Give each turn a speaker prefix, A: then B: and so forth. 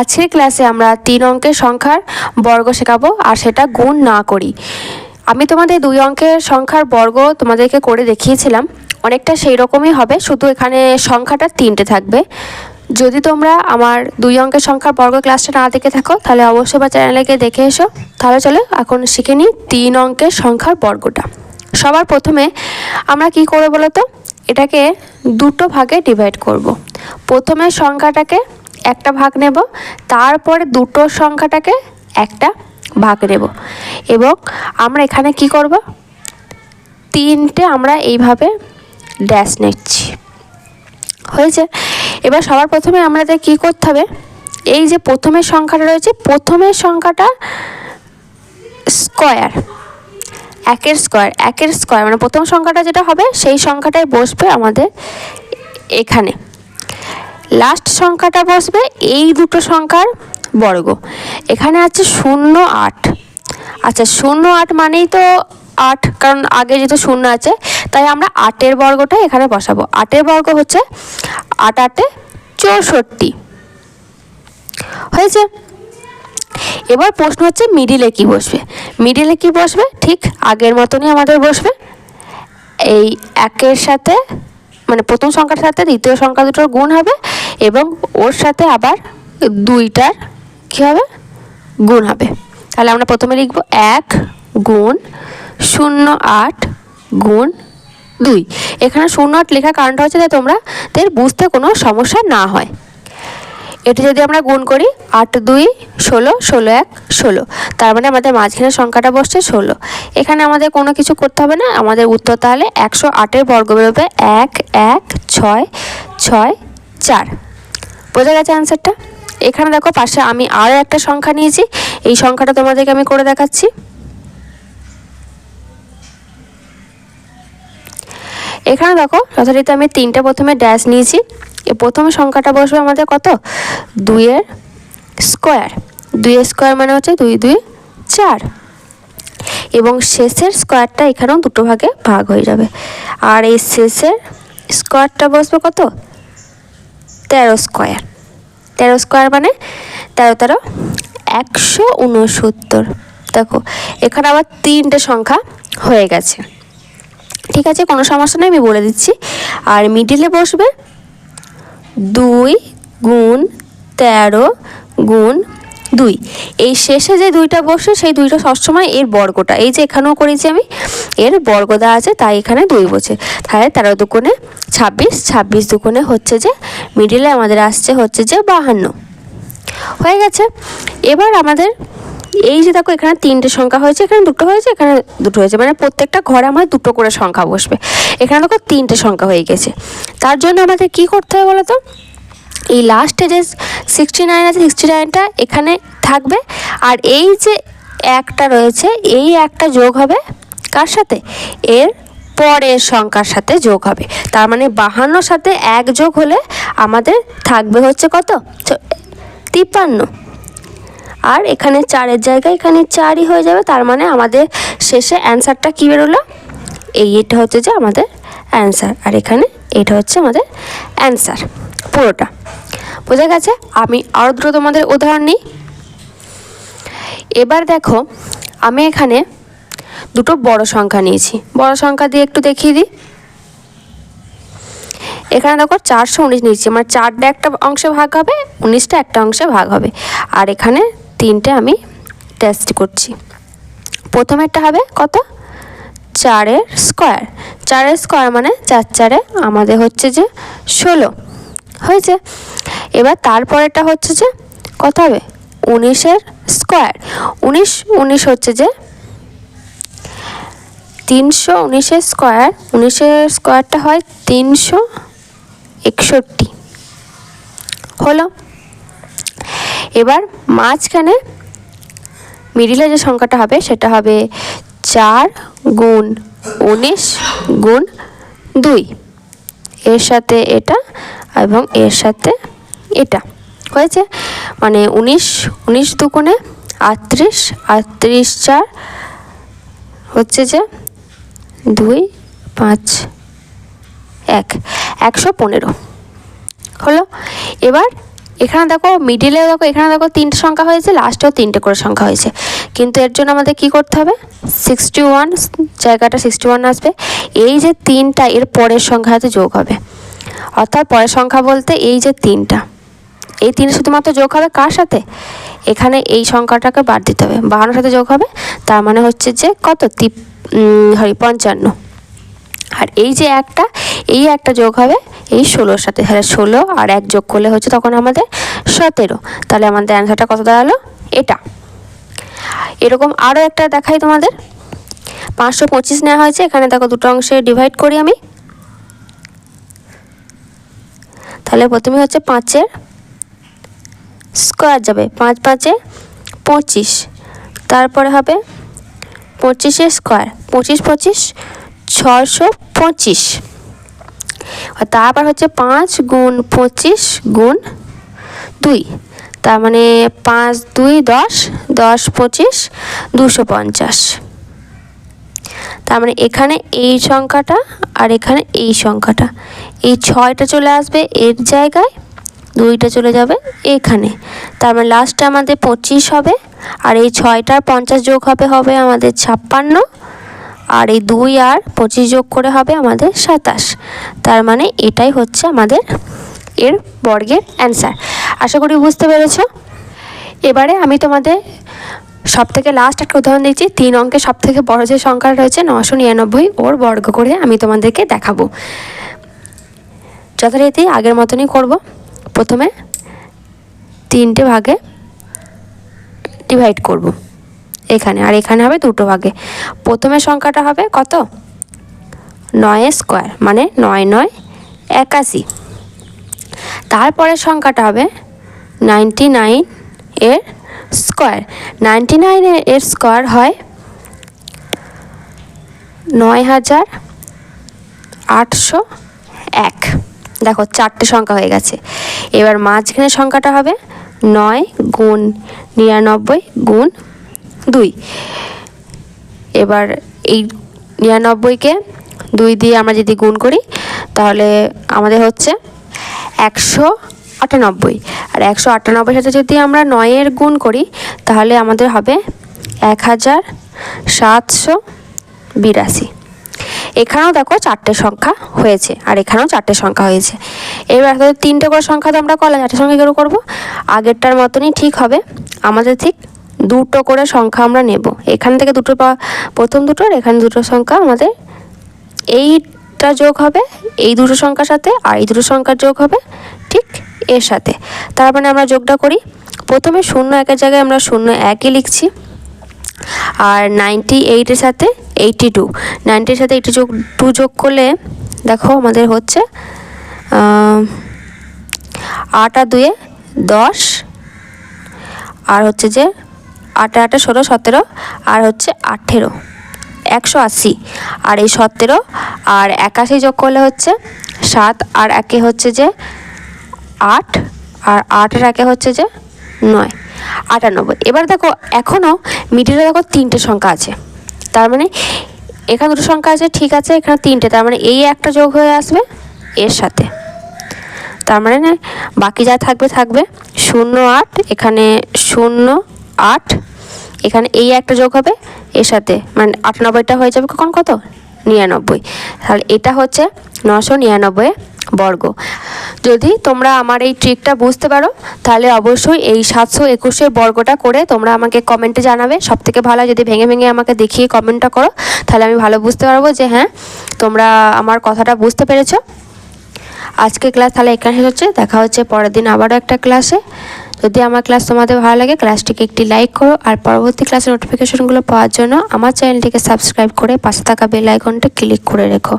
A: আজকের ক্লাসে আমরা তিন অঙ্কের সংখ্যার বর্গ শেখাবো, আর সেটা গুণ না করি। আমি তোমাদের দুই অঙ্কের সংখ্যার বর্গ তোমাদেরকে করে দেখিয়েছিলাম। অনেকটা সেই রকমই হবে, শুধু এখানে সংখ্যাটা তিনটে থাকবে। যদি তোমরা আমার দুই অঙ্কের সংখ্যার বর্গ ক্লাসটা না দেখে থাকো, তাহলে অবশ্যই বা চ্যানেলে গিয়ে দেখে এসো। তাহলে চলো, এখন শিখে নিই তিন অঙ্কের সংখ্যার বর্গটা। সবার প্রথমে আমরা কি করব বলো তো? এটাকে দুটো ভাগে ডিভাইড করব। প্রথমে সংখ্যাটাকে একটা ভাগ নেব, তারপরে দুটো সংখ্যাটাকে একটা ভাগ নেব। এবং আমরা এখানে কি করব? তিনটে আমরা এইভাবে ড্যাশ নিচ্ছি। হয়েছে? এবার সবার প্রথমে আমাদের কি করতে হবে? এই যে প্রথমের সংখ্যাটা রয়েছে, প্রথমের সংখ্যাটা স্কোয়ার একের স্কোয়ার একের স্কোয়ার মানে প্রথম সংখ্যাটা যেটা হবে, সেই সংখ্যাটাই বসবে আমাদের এখানে। লাস্ট সংখ্যাটা বসবে, এই দুটো সংখ্যার বর্গ। এখানে আছে শূন্য আট। আচ্ছা শূন্য আট মানেই তো আট, কারণ আগে যেহেতু শূন্য আছে, তাই আমরা আটের বর্গটা এখানে বসাবো। আটের বর্গ হচ্ছে আট আটে চৌষট্টি। হয়েছে? এবার প্রশ্ন হচ্ছে মিডিলে কি বসবে? মিডিলে কি বসবে? ঠিক আগের মতনই আমাদের বসবে। এই একের সাথে মানে প্রথম সংখ্যার সাথে দ্বিতীয় সংখ্যা দুটোর গুণ হবে এবং ওর সাথে আবার দুইটার কী হবে? গুণ হবে। তাহলে আমরা প্রথমে লিখব এক গুণ শূন্য আট গুণ দুই। এখানে শূন্য আট লেখার কারণটা হচ্ছে যে তোমরা দের বুঝতে কোনো সমস্যা না হয়। এটা যদি আমরা গুণ করি আট, দুই, ষোলো ষোলো, এক, ষোলো, তার মানে আমাদের মাঝখানের সংখ্যাটা বসছে ষোলো। এখানে আমাদের কোনো কিছু করতে হবে না, আমাদের উত্তর তাহলে একশো আটের বর্গ বেরোবে এক এক, ছয় ছয়, চার। বোঝা গেছে অ্যান্সারটা এখানে দেখো পাশে আমি আরও একটা সংখ্যা নিয়েছি, এই সংখ্যাটা তোমাদেরকে আমি করে দেখাচ্ছি। এখানে দেখো, যথারীতি আমি তিনটে প্রথমে ড্যাশ নিয়েছি। এ প্রথম সংখ্যাটা বসবে আমাদের কত? দুইয়ের স্কোয়ার দুইয়ের স্কোয়ার মানে হচ্ছে দুই দুই, চার। এবং শেষের স্কোয়ারটা এখানেও দুটো ভাগে ভাগ হয়ে যাবে। আর এই শেষের স্কোয়ারটা বসবে কত? তেরো স্কোয়ার তেরো স্কোয়ার মানে তেরো তেরো, একশো উনসত্তর। দেখো, এখানে আবার তিনটে সংখ্যা হয়ে গেছে। ঠিক আছে, কোনো সমস্যা নেই, আমি বলে দিচ্ছি। আর মিডিলে বসবে দুই গুণ তেরো গুণ দুই। এই শেষে যে দুইটা বসে, সেই দুইটা সবসময় এর বর্গটা। এই যে এখানেও করেছি আমি, এর বর্গ দেওয়া আছে, তাই এখানে দুই বসে। তাহলে তেরো দুকোণে ছাব্বিশ ছাব্বিশ দুকোণে হচ্ছে যে মিডিলে আমাদের আসছে হচ্ছে যে বাহান্ন। হয়ে গেছে। এবার আমাদের এই যে দেখো, এখানে তিনটে সংখ্যা হয়েছে, এখানে দুটো হয়েছে, এখানে দুটো হয়েছে। মানে প্রত্যেকটা ঘরে আমার দুটো করে সংখ্যা বসবে। এখানে দেখো তিনটে সংখ্যা হয়ে গেছে। তার জন্য আমাদের কি করতে হবে বলো তো এই লাস্টে যে সিক্সটি নাইন আছে সিক্সটি নাইনটা এখানে থাকবে। আর এই যে একটা রয়েছে, এই একটা যোগ হবে কার সাথে? এর পরের সংখ্যার সাথে যোগ হবে। তার মানে বাহান্নর সাথে এক যোগ হলে আমাদের থাকবে হচ্ছে কত? তিপ্পান্ন। আর এখানে চারের জায়গায় এখানে চারই হয়ে যাবে, তার মানে আমাদের শেষে অ্যান্সারটা কী বেরোলো? এই এটা হচ্ছে যে আমাদের অ্যান্সার আর এখানে এটা হচ্ছে আমাদের অ্যান্সার পুরোটা। বোঝা গেছে? আমি আরও দুটো তোমাদের উদাহরণ নিই। এবার দেখো, আমি এখানে দুটো বড় সংখ্যা নিয়েছি। বড় সংখ্যা দিয়ে একটু দেখিয়ে দিই। এখানে দেখো চারশো উনিশ নিয়েছি আমার চারটা একটা অংশে ভাগ হবে, উনিশটা একটা অংশে ভাগ হবে। আর এখানে তিনটে আমি টেস্ট করছি। প্রথমেরটা হবে কত? চারের স্কোয়ার চারের স্কোয়ার মানে চার চারে আমাদের হচ্ছে যে ষোলো। হয়েছে? এবার তারপরেরটা হচ্ছে যে কত হবে? উনিশের স্কোয়ার উনিশ উনিশ হচ্ছে যে তিনশো উনিশের স্কোয়ার উনিশের স্কোয়ারটা হয় তিনশো একষট্টি। হলো? এবার মাঝখানে মিডিলে যে সংখ্যাটা হবে, সেটা হবে চার গুণ উনিশ গুণ দুই। এর সাথে এটা এবং এর সাথে এটা। হয়েছে? মানে উনিশ উনিশ দুগুণে আটত্রিশ আটত্রিশ চার হচ্ছে যে দুই, পাঁচ, এক। একশো পনেরো। হলো? এবার এখানে দেখো মিডিলেও দেখো, এখানে দেখো তিনটে সংখ্যা হয়েছে লাস্টেও তিনটে করে সংখ্যা হয়েছে। কিন্তু এর জন্য আমাদের কি করতে হবে? সিক্সটি ওয়ান জায়গাটা সিক্সটি ওয়ান আসবে। এই যে তিনটা, এর পরের সংখ্যাতে যোগ হবে। অর্থাৎ পরের সংখ্যা বলতে এই যে তিনটা। এই তিন শুধুমাত্র যোগ হবে কার সাথে? এখানে এই সংখ্যাটাকে বাদ দিতে হবে। বাহান্নর সাথে যোগ হবে, তার মানে হচ্ছে যে কত? তিপ হরি, পঞ্চান্ন। আর এই যে একটা এই একটা যোগ হবে, এই ষোলোর সাথে, তাহলে ষোলো আর এক যোগ করলে হচ্ছে তখন আমাদের সতেরো। তাহলে আমাদের অ্যান্সারটা কত দাঁড়াল? এটা। এরকম আরও একটা দেখাই তোমাদের। পাঁচশো পঁচিশ নেওয়া হয়েছে, এখানে দেখো দুটো অংশে ডিভাইড করি আমি। তাহলে প্রথমে হচ্ছে পাঁচের স্কোয়ার যাবে, পাঁচ পাঁচে পঁচিশ। তারপরে হবে পঁচিশের স্কোয়ার পঁচিশ পঁচিশ ছশো পঁচিশ। তারপর হচ্ছে পাঁচ গুণ পঁচিশ গুণ দুই। তার মানে পাঁচ, দুই, দশ দশ, পঁচিশ, দুশো পঞ্চাশ। তার মানে এখানে এই সংখ্যাটা আর এখানে এই সংখ্যাটা। এই ছয়টা চলে আসবে এর জায়গায়, দুইটা চলে যাবে এখানে। তার মানে লাস্টে আমাদের পঁচিশ হবে আর এই ছয়টার পঞ্চাশ যোগ হবে হবে আমাদের ছাপ্পান্ন। আর এই দুই আর পঁচিশ যোগ করে হবে আমাদের সাতাশ। তার মানে এটাই হচ্ছে আমাদের এর বর্গের অ্যান্সার আশা করি বুঝতে পেরেছ? এবারে আমি তোমাদের সব থেকে লাস্ট একটা উদাহরণ দিচ্ছি। তিন অঙ্কের সব থেকে বড় যে সংখ্যা রয়েছে নশো নিরানব্বই ওর বর্গ করে আমি তোমাদেরকে দেখাবো। যথারীতি আগের মতনই করব। প্রথমে তিনটে ভাগে ডিভাইড করব। এখানে, আর এখানে হবে দুটো ভাগে। প্রথমে সংখ্যাটা হবে কত? নয় স্কোয়ার মানে নয় নয় একাশি। তারপরের সংখ্যাটা হবে নাইনটি নাইন এর স্কোয়ার। নাইনটি নাইন এর স্কোয়ার হয় নয় হাজার আটশো এক। দেখো, চারটে সংখ্যা হয়ে গেছে। এবার মাঝখানে সংখ্যাটা হবে নয় গুণ নিরানব্বই গুণ দুই। এবার এই নিরানব্বইকে দুই দিয়ে আমরা যদি গুণ করি, তাহলে আমাদের হচ্ছে একশো আটানব্বই। আর একশো আটানব্বই সাথে যদি আমরা নয়ের গুণ করি, তাহলে আমাদের হবে এক হাজার সাতশো বিরাশি। এখানেও দেখো চারটে সংখ্যা হয়েছে, আর এখানেও চারটে সংখ্যা হয়েছে। এবার তিনটে করে সংখ্যা তো আমরা করলাম চারটে সংখ্যা কেন করব। আগেরটার মতনই ঠিক হবে। আমাদের ঠিক দুটো করে সংখ্যা আমরা নেব। এখান থেকে দুটো প্রথম দুটো আর এখানে দুটো সংখ্যা আমাদের এইটা যোগ হবে, এই দুটো সংখ্যার সাথে আর এই দুটো সংখ্যার যোগ হবে ঠিক এর সাথে। তার মানে আমরা যোগটা করি। প্রথমে শূন্য একের জায়গায় আমরা শূন্য একই লিখছি। আর নাইনটি এইটের সাথে এইটি টু। নাইনটির সাথে এইটি যোগ, টু যোগ করলে দেখো আমাদের হচ্ছে আট আর দুয়ে দশ। আর হচ্ছে যে আট আটে ষোলো, সতেরো আর হচ্ছে আঠেরো, একশো আশি। আর এই সতেরো আর একাশি যোগ করলে হচ্ছে সাত, আর একে হচ্ছে যে আট, আর আটের একে হচ্ছে যে নয়, আটানব্বই। এবার দেখো এখনও মিডিলে দেখো তিনটে সংখ্যা আছে। তার মানে এখানে দুটো সংখ্যা আছে, ঠিক আছে, এখানে তিনটে। তার মানে এই একটা যোগ হয়ে আসবে এর সাথে। তার মানে বাকি যা থাকবে থাকবে শূন্য আট, এখানে শূন্য আট এখানে এই একটা যোগ হবে, এর সাথে মানে আটানব্বইটা হয়ে যাবে কখন কত? নিরানব্বই। তাহলে এটা হচ্ছে নশো নিরানব্বই বর্গ। যদি তোমরা আমার এই ট্রিকটা বুঝতে পারো, তাহলে অবশ্যই এই সাতশো একুশের বর্গটা করে তোমরা আমাকে কমেন্টে জানাবে। সব থেকে ভালো যদি ভেঙে ভেঙে আমাকে দেখিয়ে কমেন্টটা করো, তাহলে আমি ভালো বুঝতে পারব যে হ্যাঁ তোমরা আমার কথাটা বুঝতে পেরেছ। আজকে ক্লাস তাহলে এখানে শেষ হচ্ছে। দেখা হচ্ছে পরের দিন আবারও একটা ক্লাসে যদি আমার ক্লাস তোমাদের ভালো লাগে ক্লাসটিকে একটি লাইক করো আর পরবর্তী ক্লাসের নোটিফিকেশনগুলো পাওয়ার জন্য আমার চ্যানেলটিকে সাবস্ক্রাইব করে পাশে থাকা বেল আইকনটা ক্লিক করে রেখো।